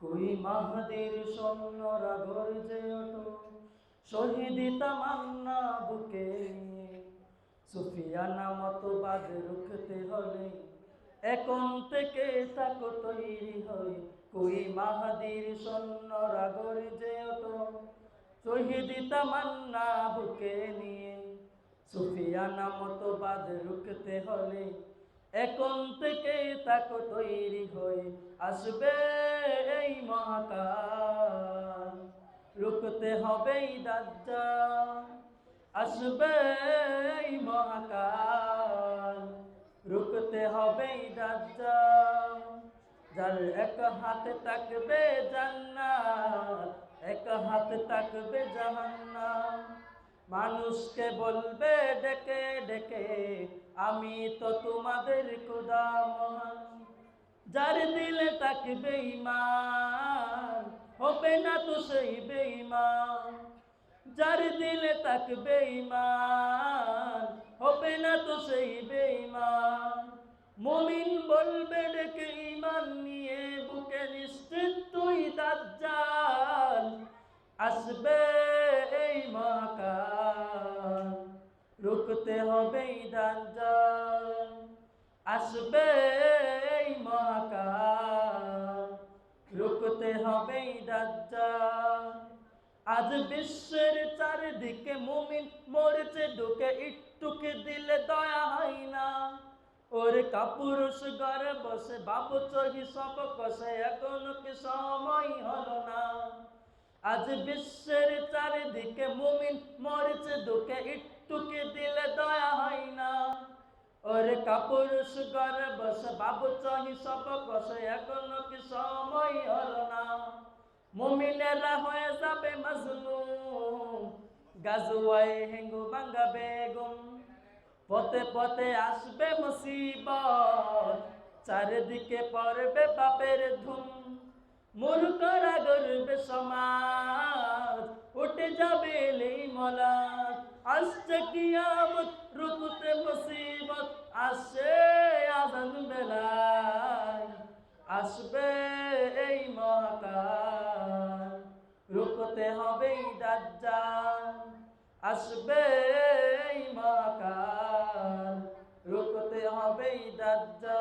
কই মাহাদের সৈন্যরা গর্জে ওঠো শহীদ তামান্না বুকে সুফিয়ানা মতবাদ রুখতে হলে এখন থেকে তাকো তৈরি হয়ে। কই মাহাদির সৈন্যরা গর্জে ওঠো শহীদ তামান্না বুকে নিয়ে। সুফিয়ানা মতবাদ রুখতে হলে এখন থেকে তাকো তৈরি হয়ে আসবে এই মহাকাল। রুখতে হবে এই দাজ্জাল, আসবে এই মহাকাল। রুখতে হবে এই দাজ্জাল, যার এক হাতে থাকবে জান্নাত, এক হাতে থাকবে জাহান্নাম। মানুষকে বলবে, ডেকে ডেকে, আমি তো তোমাদের খুদা মহান। যার দিলে থাকবে ইমান হবে না তো সেই বেঈমান। যার দিলে থাকবে ইমান হবে না তো সেই বেঈমান। মমিন বলবে, ডেকে ইমান নিয়ে রুকতে হবে এই দাজ্জাল আসবে মহাকাল। রুকতে হবে এই দাজ্জাল আজ বিশ্বের চারিদিকে মুমিন মরেছে, ঢুকে একটুকে দিলে দয়া হয় না। ওরে কাপুরুষ ঘরে বসে, বাবু চহি সব কষে, এখনও কি সময় হলো না। আজ বিশ্বের চারিদিকে মুমিন মরেছে, ঢুকে একটুকে দিলে দয়া হয় না। ওরে কাপুরুষ ঘরে বসে বাবু চহি সব কষে এখনও কি সময় হলো না। মুমিনেরা হয়ে যাবে মজলুম, গাজুয়ায় হেঙ্গু বাঙ্গা বেগম পথে পথে আসবে মুসিবত, চারিদিকে পড়বে বাপের ধুম। মূর্খরা গর্বে সমাজ, উঠে যাবে মলাত আসছে কিয়ামত রুকুতে মুসিবত আসছে আজান বেলায়। আসবে এই মহাকাল। রুকতে হবে এই দাজ্জাল। আসবে এই মহাকাল। রুকতে হবে এই দাজ্জাল।